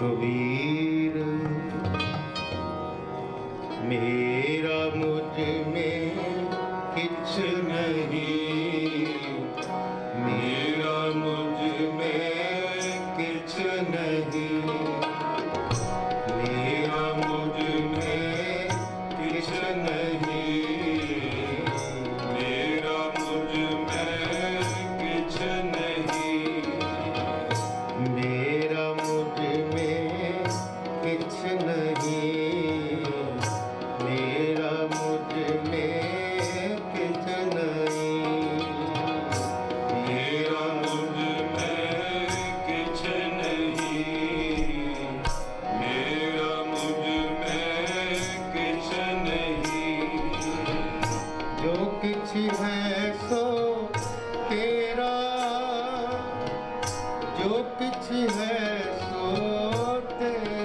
कबीर मेरा मुझ में ਹੈ ਸੋਤੇ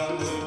Amen.